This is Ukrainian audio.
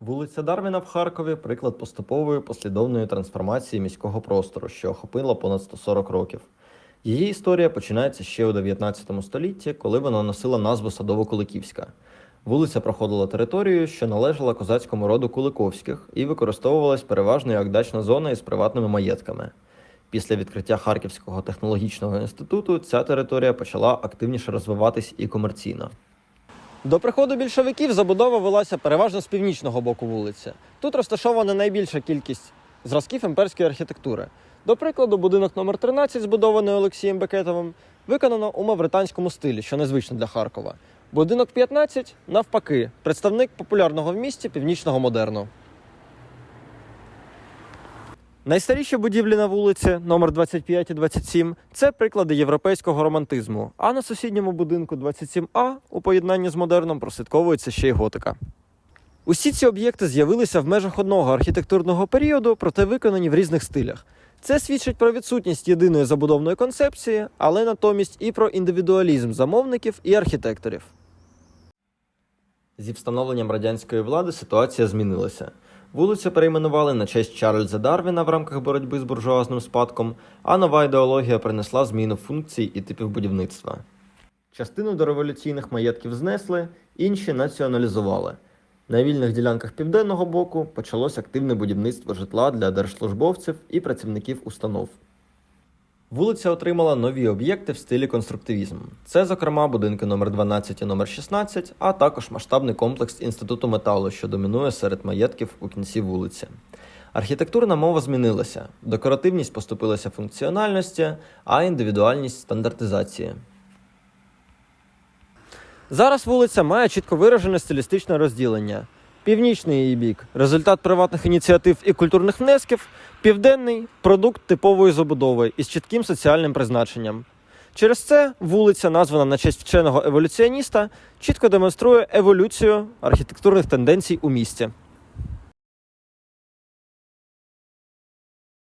Вулиця Дарвіна в Харкові приклад поступової послідовної трансформації міського простору, що охопила понад 140 років. Її історія починається ще у 19 столітті, коли вона носила назву Садово-Куликівська. Вулиця проходила територією, що належала козацькому роду Куликовських і використовувалась переважно як дачна зона із приватними маєтками. Після відкриття Харківського технологічного інституту ця територія почала активніше розвиватись і комерційно. До приходу більшовиків забудова велася переважно з північного боку вулиці. Тут розташована найбільша кількість зразків імперської архітектури. До прикладу, будинок номер 13, збудований Олексієм Бекетовим, виконано у мавританському стилі, що незвично для Харкова. Будинок 15, навпаки, представник популярного в місті північного модерну. Найстаріші будівлі на вулиці номер 25 і 27 – це приклади європейського романтизму. А на сусідньому будинку 27А у поєднанні з модерном прослідковується ще й готика. Усі ці об'єкти з'явилися в межах одного архітектурного періоду, проте виконані в різних стилях. Це свідчить про відсутність єдиної забудовної концепції, але натомість і про індивідуалізм замовників і архітекторів. Зі встановленням радянської влади ситуація змінилася. Вулицю перейменували на честь Чарльза Дарвіна в рамках боротьби з буржуазним спадком, а нова ідеологія принесла зміну функцій і типів будівництва. Частину дореволюційних маєтків знесли, інші націоналізували. На вільних ділянках південного боку почалось активне будівництво житла для держслужбовців і працівників установ. Вулиця отримала нові об'єкти в стилі конструктивізм. Це, зокрема, будинки номер 12 і номер 16, а також масштабний комплекс інституту металу, що домінує серед маєтків у кінці вулиці. Архітектурна мова змінилася, декоративність поступилася функціональності, а індивідуальність стандартизації. Зараз вулиця має чітко виражене стилістичне розділення. Північний її бік результат приватних ініціатив і культурних внесків, південний продукт типової забудови із чітким соціальним призначенням. Через це вулиця, названа на честь вченого еволюціоніста, чітко демонструє еволюцію архітектурних тенденцій у місті.